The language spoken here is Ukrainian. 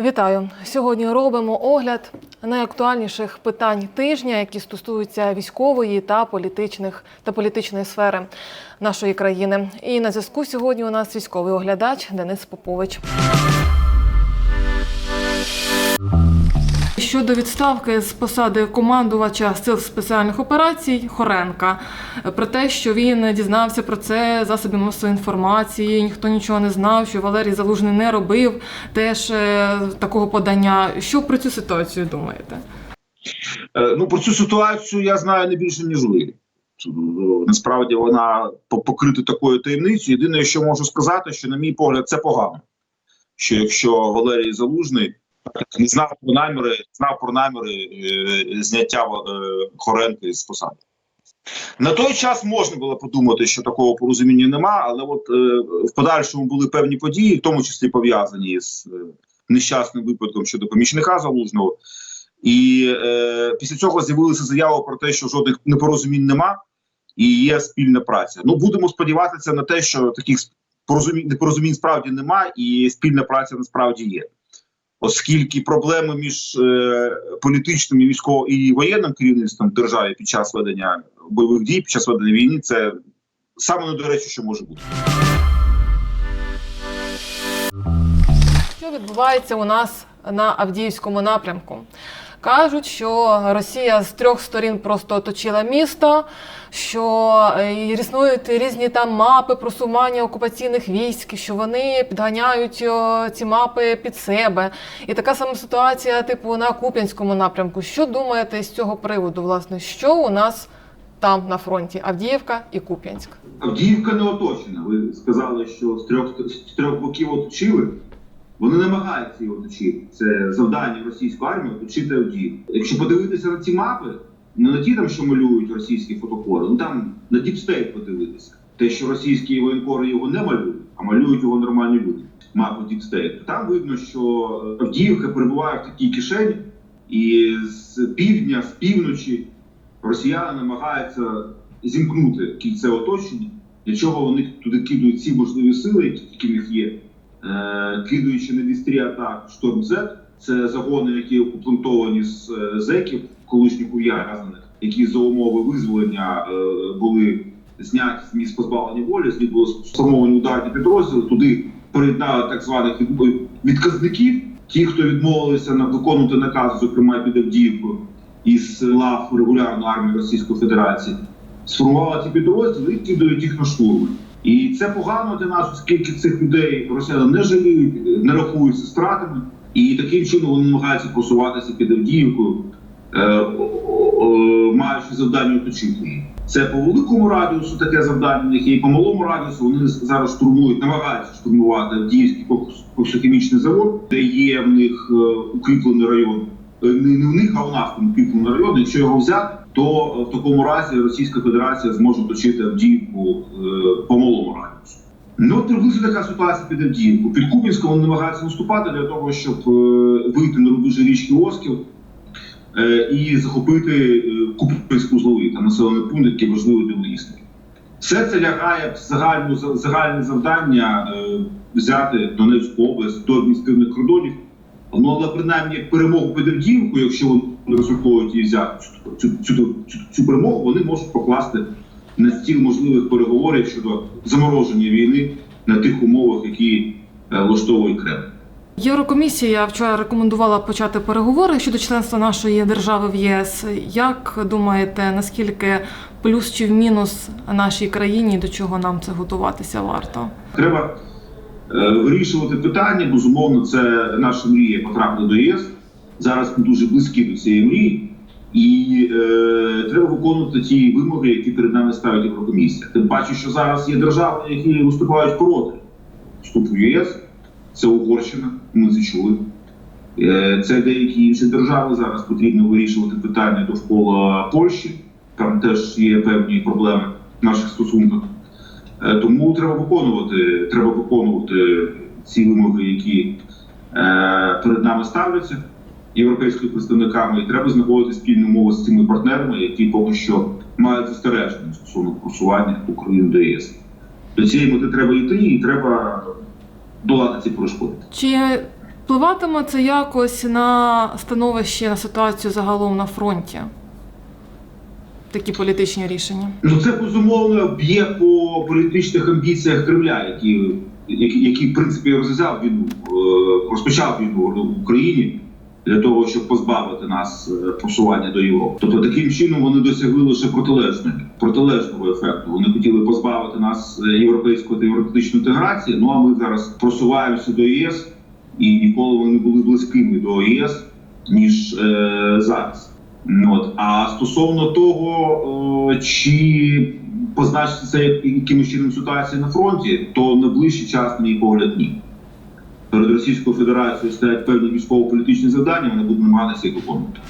Вітаю! Сьогодні робимо огляд найактуальніших питань тижня, які стосуються військової та політичних та політичної сфери нашої країни. І на зв'язку сьогодні у нас військовий оглядач Денис Попович. Щодо відставки з посади командувача сил спеціальних операцій Хоренка, про те, що він дізнався про це засоби масової інформації, ніхто нічого не знав, що Валерій Залужний не робив теж е, такого подання. Що про цю ситуацію думаєте? Е, Ну, про цю ситуацію я знаю не більше, ніж ви. Насправді вона покрита такою таємницею. Єдине, що можу сказати, що, на мій погляд, це погано. Що якщо Валерій Залужний знав про наміри, знав про наміри е, зняття е, Хоренка з посади. На той час можна було подумати, що такого порозуміння нема, але от е, в подальшому були певні події, в тому числі пов'язані з е, нещасним випадком щодо помічника залужного. І е, після цього з'явилася заява про те, що жодних непорозумінь нема і є спільна праця. Ну будемо сподіватися на те, що таких порозумінь непорозумінь справді нема, і спільна праця насправді є. Оскільки проблеми між е, політичним і військовим і воєнним керівництвом держави під час ведення бойових дій, під час ведення війни, це саме недоречі, що може бути. Що відбувається у нас на Авдіївському напрямку? Кажуть, що Росія з трьох сторін просто оточила місто, що е, існують різні там мапи просування окупаційних військ, що вони підганяють ці мапи під себе. І така сама ситуація, типу, на Куп'янському напрямку. Що думаєте з цього приводу? Власне, що у нас там на фронті? Авдіївка і Куп'янськ? Авдіївка не оточена. Ви сказали, що з трьох з трьох боків оточили. Вони намагаються її оточити. Це завдання російської армії оточити Авдіївку. Якщо подивитися на ці мапи, не на ті там, що малюють російські фотокори, ну там на діпстейт подивитися. Те, що російські воєнкори його не малюють, а малюють його нормальні люди. Мапу діпстейту. Там видно, що Авдіївка перебуває в такій кишені, і з півдня, з півночі росіяни намагаються зімкнути кільце оточення, для чого вони туди кидують всі можливі сили, які в них є, е, кидаючи на вістрі атак Шторм Z. Це загони, які укомплектовані з е, зеків, колишніх ув'язнених, які за умови визволення е, були зняті з місць позбавлення волі, з них були сформовані ударні підрозділи. Туди приєднали так званих відказників, ті, хто відмовилися на виконувати наказ, зокрема під Авдіївкою, із лав регулярної армії Російської Федерації, сформували ці підрозділи і кидають їх на штурми. І це погано для нас, оскільки цих людей росіяни не жаліють, не рахуються стратами, і таким чином вони намагаються просуватися під Авдіївкою, е, маючи завдання оточити. Це по великому радіусу таке завдання в них і по малому радіусу вони зараз штурмують, намагаються штурмувати Авдіївський кокс- коксохімічний завод, де є в них е, укріплений район. Е, не в них, а у нас там укріплений район. Якщо його взяти, то е, в такому разі Російська Федерація зможе оточити Авдіївку е, по малому радіусу. Ну, от приблизно така ситуація під Авдіївку. Під Купінськом вони намагаються наступати для того, щоб е, вийти на рубежі річки Осків і захопити Купінську зловий та населений пункт, який важливий для логістики. Все це лягає в загальну загальне завдання взяти Донецьку область до адміністративних кордонів. Ну, але принаймні перемогу під Авдіївкою, якщо вони розраховують її взяти цю, цю, цю, цю, цю перемогу, вони можуть покласти на стіл можливих переговорів щодо замороження війни на тих умовах, які е, влаштовує Кремль. Єврокомісія вчора рекомендувала почати переговори щодо членства нашої держави в ЄС. Як думаєте, наскільки плюс чи в мінус нашій країні, до чого нам це готуватися варто? Треба е, вирішувати питання. Безумовно, це наша мрія потрапити до ЄС. Зараз дуже близькі до цієї мрії, і е, треба виконувати ті вимоги, які перед нами ставить Єврокомісія. Тим паче, що зараз є держави, які виступають проти вступу в ЄС. Це Угорщина, ми це чули. Е, Це деякі інші держави. Зараз потрібно вирішувати питання довкола Польщі. Там теж є певні проблеми в наших стосунках. Е, Тому треба виконувати, треба виконувати ці вимоги, які е, перед нами ставляться європейськими представниками, і треба знаходити спільну мову з цими партнерами, які поки що мають застереження стосовно просування України до ЄС. До цієї мети треба йти, і треба долати ці перешкоди. Чи впливатиме це якось на становище, на ситуацію загалом на фронті? Такі політичні рішення. Ну це безумовно б'є по політичних амбіціях Кремля, які, які, які в принципі розв'язав війну, е, розпочав війну в Україні для того, щоб позбавити нас е, просування до Європи. Тобто таким чином вони досягли лише протилежного, протилежного ефекту. Вони хотіли позбавити нас європейської та євроатлантичної інтеграції. Ну а ми зараз просуваємося до ЄС, і ніколи вони були близькими до ЄС ніж е, зараз. Ну, От. А стосовно того, е, чи позначиться це якимось чином ситуація на фронті, то на ближчий час, на мій погляд, ні. Перед Російською Федерацією стоять певні військово-політичні завдання, вони будуть намагатися їх виконувати.